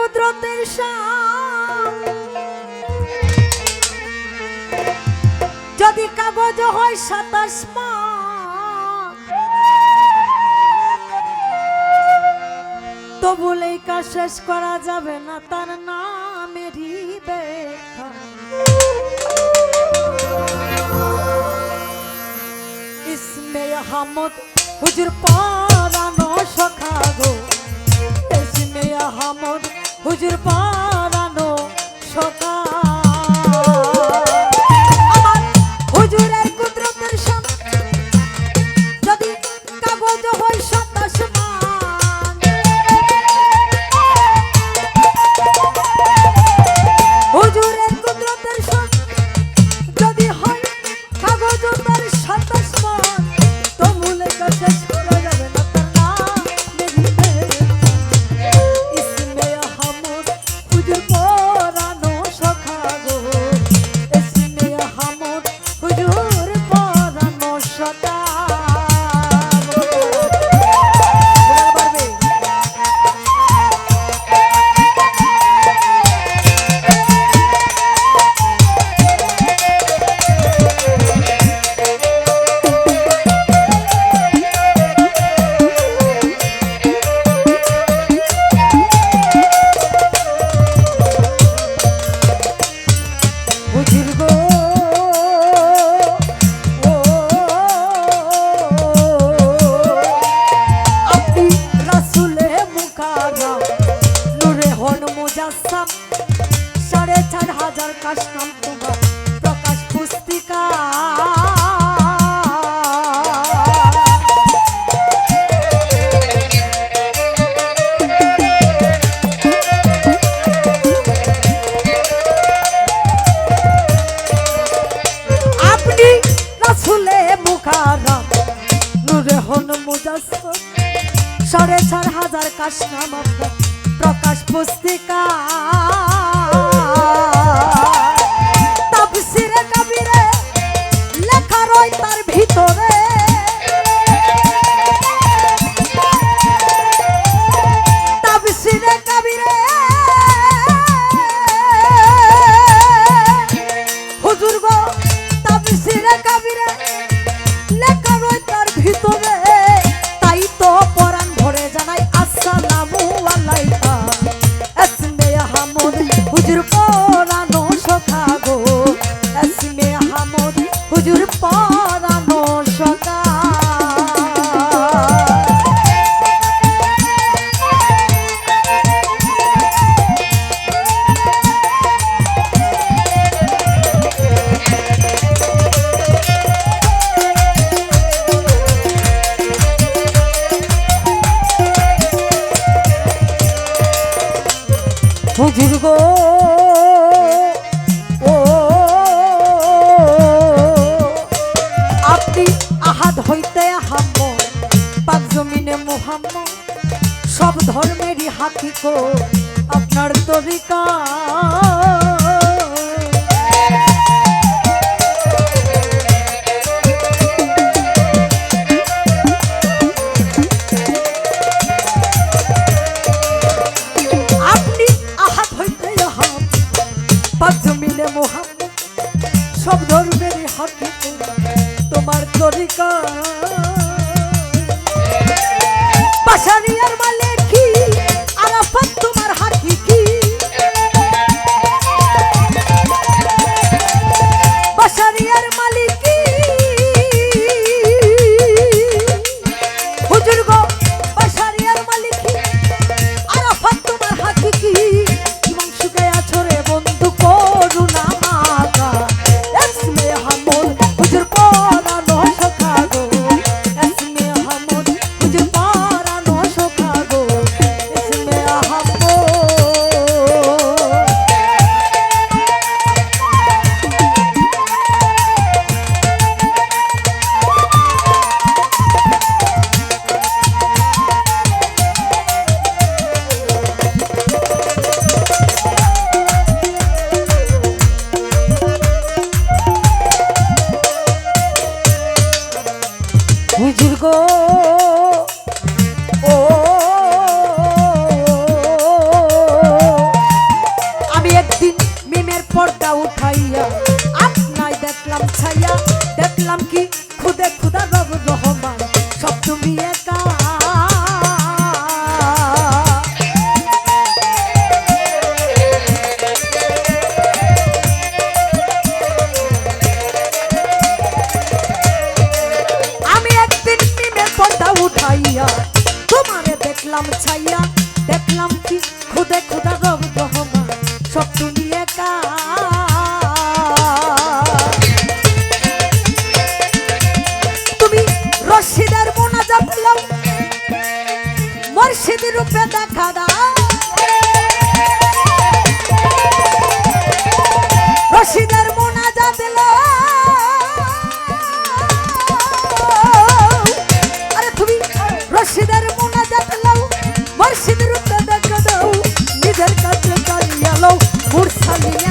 কুদরতের যদি কাগজ হয় সাতাশ মাস তো কাজ শেষ করা যাবে না, তার নামেরই ইসমে আহমদ হুজুর পারানো ইসমে আহমদ হুজুর পারানো সখা আমার হুজুরের কুদরতের সামনে যদি কাগজ হয় সাতাশ হুজুরের কুদরতের যদি হয় কাগজ তার মুকারম নূরে হন সাড়ে চার হাজার কাশনাম আপনার প্রকাশ পুস্তিকা। তাপসিরে কবিরে লেখা রয় তার ভিতরে। হুজুর পরানো সব ধর্মেরই হাকিক আপনার তরিকা। সব ধর্মেরই হাকিক তোমার তরিকা। পাশারিয়ার মালে হাতটা উঠাইয়া আপনায় দেখলাম ছাইয়া, দেখলাম কি খুদে খুদা রব রহমান, সব তুমি একা। উঠাইয়া, তোমারে দেখলাম ছাইয়া, দেখলাম কি খুদে খুদা রব familia.